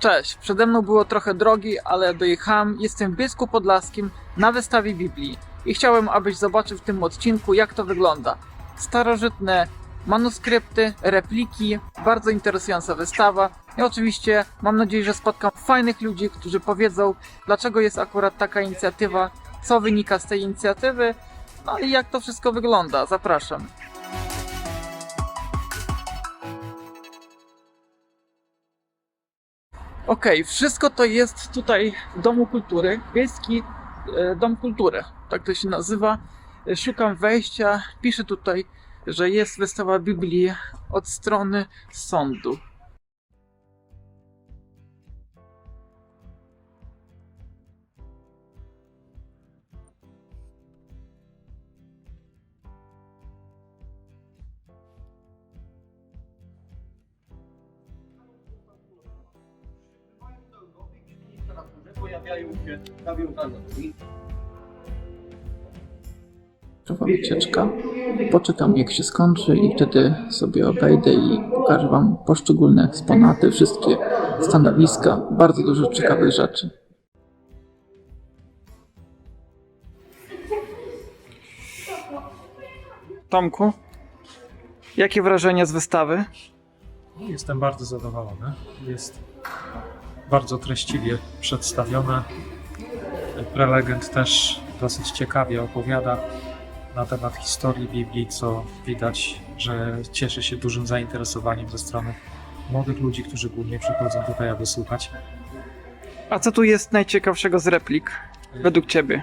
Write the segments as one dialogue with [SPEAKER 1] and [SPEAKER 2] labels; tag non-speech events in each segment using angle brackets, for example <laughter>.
[SPEAKER 1] Cześć, przede mną było trochę drogi, ale dojechałem. Jestem w Biesku Podlaskim na wystawie Biblii i chciałem, abyś zobaczył w tym odcinku, jak to wygląda. Starożytne manuskrypty, repliki, bardzo interesująca wystawa. I oczywiście mam nadzieję, że spotkam fajnych ludzi, którzy powiedzą, dlaczego jest akurat taka inicjatywa, co wynika z tej inicjatywy, no i jak to wszystko wygląda. Zapraszam. Okej, wszystko to jest tutaj w Domu Kultury. Wiejski e, Dom Kultury, tak to się nazywa. Szukam wejścia. Pisze tutaj, że jest wystawa Biblii od strony sądu.
[SPEAKER 2] Pojawiają się nawiązania.
[SPEAKER 1] Trwa wycieczka. Poczekam jak się skończy i wtedy sobie obejdę i pokażę Wam poszczególne eksponaty, wszystkie stanowiska, bardzo dużo ciekawych rzeczy. Tomku, jakie wrażenia z wystawy?
[SPEAKER 3] Jestem bardzo zadowolony. Jest bardzo treściwie przedstawione. Prelegent też dosyć ciekawie opowiada na temat historii Biblii, co widać, że cieszy się dużym zainteresowaniem ze strony młodych ludzi, którzy głównie przychodzą tutaj, aby słuchać.
[SPEAKER 1] A co tu jest najciekawszego z replik, według Ciebie?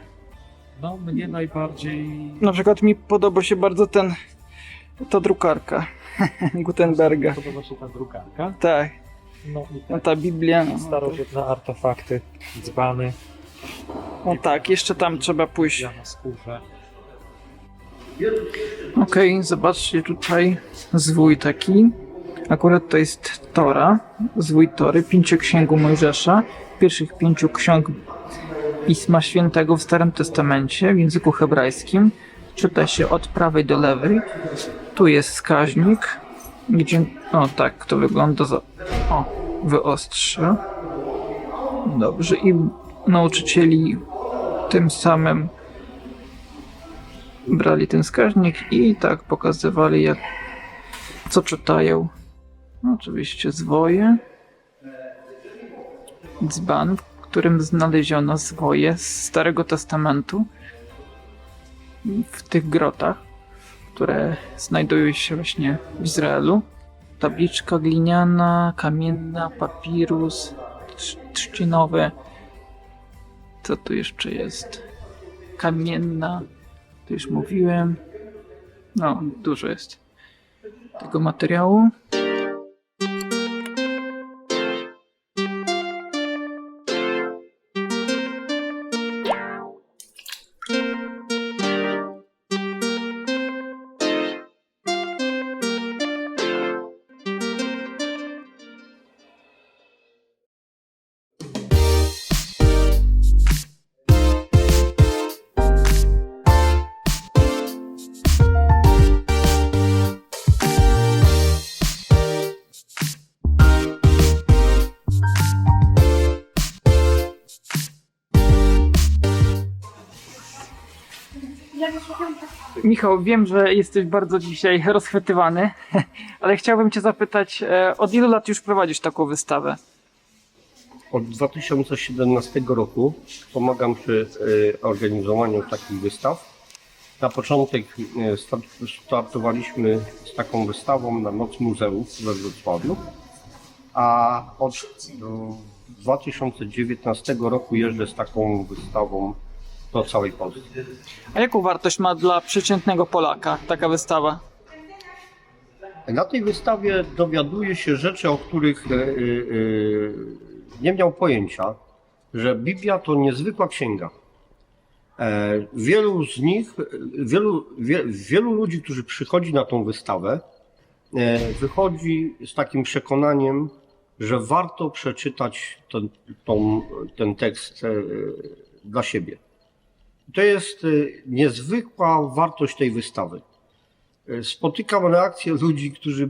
[SPEAKER 3] No, mnie najbardziej
[SPEAKER 1] Na przykład mi podoba się bardzo ten, ta drukarka <laughs> Gutenberga.
[SPEAKER 3] podoba się ta drukarka.
[SPEAKER 1] Tak,
[SPEAKER 3] No i
[SPEAKER 1] no
[SPEAKER 3] te
[SPEAKER 1] ta Biblia. No,
[SPEAKER 3] starożytne artefakty, dzbany,
[SPEAKER 1] no tak, jeszcze tam trzeba pójść.
[SPEAKER 3] ja na skórze.
[SPEAKER 1] Okej, zobaczcie tutaj zwój taki. Akurat to jest Tora, zwój Tory, pięcioksięgu Mojżesza, pierwszych pięciu ksiąg Pisma Świętego w Starym Testamencie w języku hebrajskim. Czyta się od prawej do lewej. Tu jest wskaźnik, gdzie, o tak, to wygląda za, o, wyostrzy. Dobrze, i nauczycieli tym samym brali ten wskaźnik i tak pokazywali jak co czytają. Oczywiście zwoje. Dzban, w którym znaleziono zwoje z Starego Testamentu w tych grotach, które znajdują się właśnie w Izraelu. Tabliczka gliniana, kamienna, papirus, trz- trzcinowy. Co tu jeszcze jest? Kamienna, to już mówiłem. No, dużo jest tego materiału. Michał, wiem, że jesteś bardzo dzisiaj rozchwytywany, <laughs> ale chciałbym Cię zapytać, e, od ilu lat już prowadzisz taką wystawę?
[SPEAKER 2] Od 2017 roku pomagam przy e, organizowaniu takich wystaw. Na początek e, start, startowaliśmy z taką wystawą na Noc Muzeów we Wrocławiu, a od e, 2019 roku jeżdżę z taką wystawą do całej Polski.
[SPEAKER 1] A jaką wartość ma dla przeciętnego Polaka taka wystawa?
[SPEAKER 2] Na tej wystawie dowiaduje się rzeczy, o których e, e, e, nie miał pojęcia, że Biblia to niezwykła księga. Wielu z nich, wielu, wie, wielu ludzi, którzy przychodzi na tą wystawę, wychodzi z takim przekonaniem, że warto przeczytać ten, tą, ten tekst dla siebie. To jest e, niezwykła wartość tej wystawy spotykam reakcje ludzi, którzy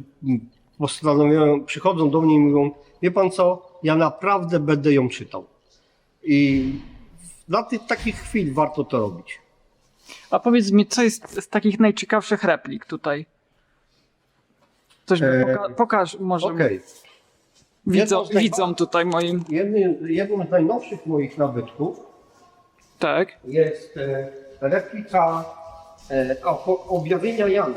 [SPEAKER 2] postanawiają, przychodzą do mnie i mówią, wie pan co, ja naprawdę będę ją czytał. I dla tych takich chwil warto to robić.
[SPEAKER 1] A powiedz mi, co jest z takich najciekawszych replik tutaj? Coś mi
[SPEAKER 2] E,
[SPEAKER 1] poka- pokaż może
[SPEAKER 2] z najba-
[SPEAKER 1] widzom tutaj moim.
[SPEAKER 2] Jednym, jednym z najnowszych moich nabytków
[SPEAKER 1] Tak.
[SPEAKER 2] jest e, replika e, o- objawienia Jana,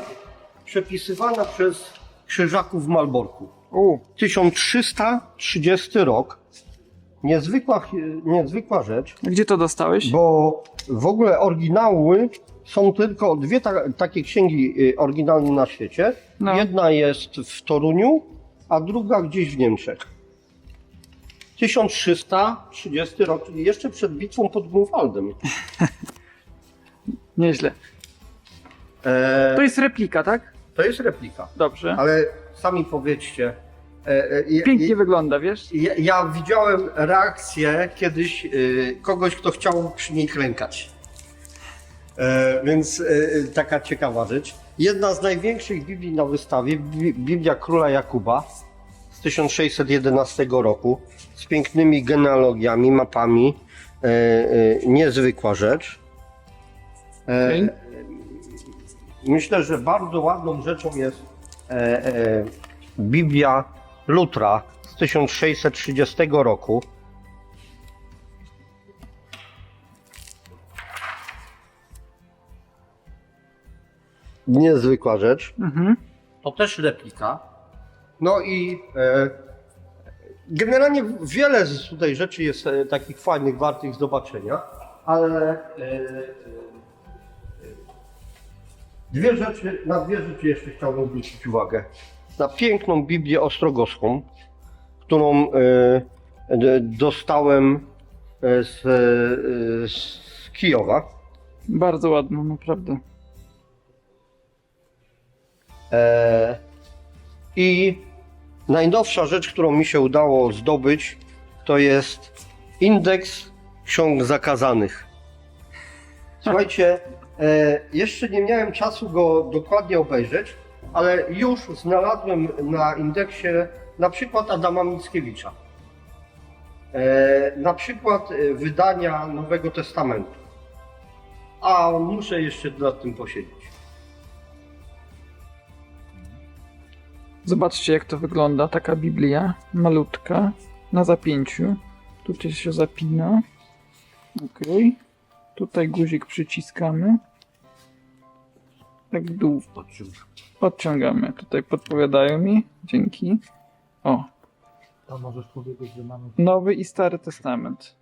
[SPEAKER 2] przepisywana przez krzyżaków w Malborku.
[SPEAKER 1] U,
[SPEAKER 2] 1330 rok. Niezwykła, niezwykła rzecz,
[SPEAKER 1] gdzie to dostałeś?
[SPEAKER 2] bo w ogóle oryginały są tylko dwie ta, takie księgi y, oryginalne na świecie.
[SPEAKER 1] No.
[SPEAKER 2] Jedna jest w Toruniu, a druga gdzieś w Niemczech. 1330 rok, czyli jeszcze przed bitwą pod Grunwaldem. <laughs>
[SPEAKER 1] Nieźle.
[SPEAKER 2] E,
[SPEAKER 1] To jest replika, tak?
[SPEAKER 2] to jest replika,
[SPEAKER 1] Dobrze.
[SPEAKER 2] ale sami powiedzcie. E, e,
[SPEAKER 1] Pięknie wygląda, wiesz?
[SPEAKER 2] Ja, ja widziałem reakcję kiedyś y, kogoś, kto chciał przy niej klękać. E, więc e, taka ciekawa rzecz. Jedna z największych Biblii na wystawie, Bi- Biblia Króla Jakuba z 1611 roku, z pięknymi genealogiami, mapami. E, e, niezwykła rzecz. E,
[SPEAKER 1] Okej.
[SPEAKER 2] Myślę, że bardzo ładną rzeczą jest e, e, Biblia Lutra z 1630 roku. Niezwykła rzecz.
[SPEAKER 1] Mhm.
[SPEAKER 2] To też replika. No i e, generalnie wiele z tutaj rzeczy jest e, takich fajnych, wartych zobaczenia, ale e, e, dwie rzeczy, na dwie rzeczy jeszcze chciałbym zwrócić uwagę. Na piękną Biblię Ostrogowską, którą dostałem z, z Kijowa.
[SPEAKER 1] Bardzo ładno, naprawdę.
[SPEAKER 2] I najnowsza rzecz, którą mi się udało zdobyć, to jest indeks ksiąg zakazanych. Słuchajcie, e, jeszcze nie miałem czasu go dokładnie obejrzeć, ale już znalazłem na indeksie na przykład Adama Mickiewicza. E, na przykład wydania Nowego Testamentu. A muszę jeszcze nad tym posiedzieć.
[SPEAKER 1] Zobaczcie, jak to wygląda. Taka Biblia, malutka, na zapięciu. Tutaj się zapina. Ok. Tutaj guzik przyciskamy. Tak w dół podciągamy. Tutaj podpowiadają mi. Dzięki. O,
[SPEAKER 3] To możesz powiedzieć, że mamy
[SPEAKER 1] Nowy i Stary Testament.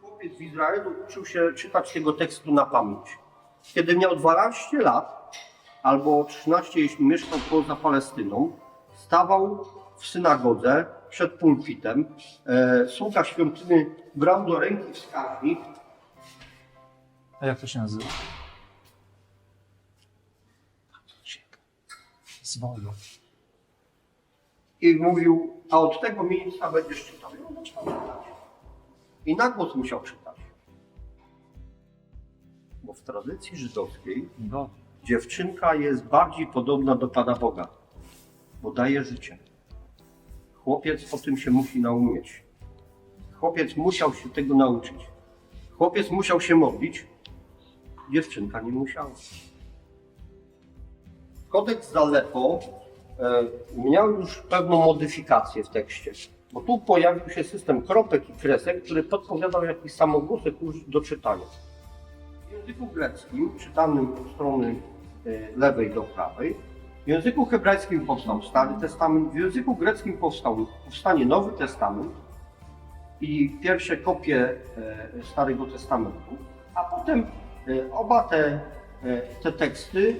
[SPEAKER 2] Chłopiec w Izraelu uczył się czytać tego tekstu na pamięć. Kiedy miał 12 lat, albo 13, jeśli mieszkał poza Palestyną, stawał w synagodze przed pulpitem. E, sługa świątyny brał do ręki wskaźnik
[SPEAKER 3] A jak to się nazywa? Zwoju.
[SPEAKER 2] i mówił, a od tego miejsca będziesz czytał. I on zaczął czytać. I na głos musiał czytać. Bo w tradycji żydowskiej
[SPEAKER 3] No,
[SPEAKER 2] Dziewczynka jest bardziej podobna do Pana Boga, bo daje życie. Chłopiec o tym się musi naumieć. Chłopiec musiał się tego nauczyć. Chłopiec musiał się modlić, dziewczynka nie musiała. Kodeks Zalepo e, miał już pewną modyfikację w tekście, bo tu pojawił się system kropek i kresek, który podpowiadał jakiś samogłosek do czytania. W języku greckim, czytanym od strony lewej do prawej, w języku hebrajskim powstał Stary Testament, w języku greckim powstał, powstanie Nowy Testament i pierwsze kopie e, Starego Testamentu, a potem e, oba te, te teksty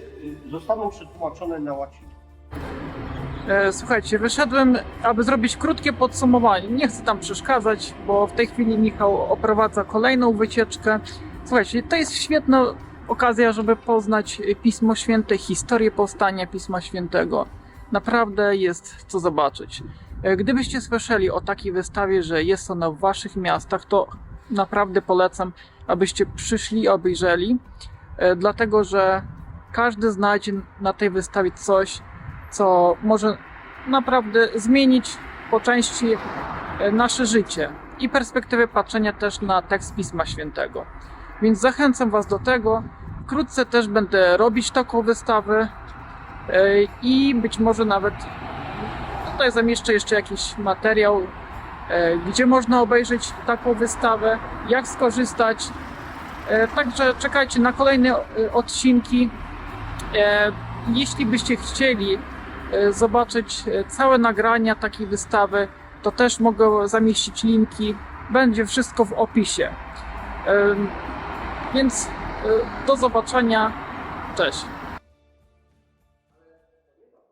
[SPEAKER 2] zostaną przetłumaczone na łacinę.
[SPEAKER 1] E, Słuchajcie, wyszedłem, aby zrobić krótkie podsumowanie. Nie chcę tam przeszkadzać, bo w tej chwili Michał oprowadza kolejną wycieczkę. Słuchajcie, to jest świetna okazja, żeby poznać Pismo Święte, historię powstania Pisma Świętego. Naprawdę jest co zobaczyć. Gdybyście słyszeli o takiej wystawie, że jest ona w waszych miastach, to naprawdę polecam, abyście przyszli obejrzeli, e, dlatego że każdy znajdzie na tej wystawie coś, co może naprawdę zmienić po części e, nasze życie i perspektywę patrzenia też na tekst Pisma Świętego. Więc zachęcam Was do tego. Wkrótce też będę robić taką wystawę e, i być może nawet tutaj zamieszczę jeszcze jakiś materiał, e, gdzie można obejrzeć taką wystawę, jak skorzystać. E, Także czekajcie na kolejne odcinki. Jeśli byście chcieli zobaczyć całe nagrania takiej wystawy, to też mogę zamieścić linki. Będzie wszystko w opisie. Więc e, do zobaczenia. Cześć.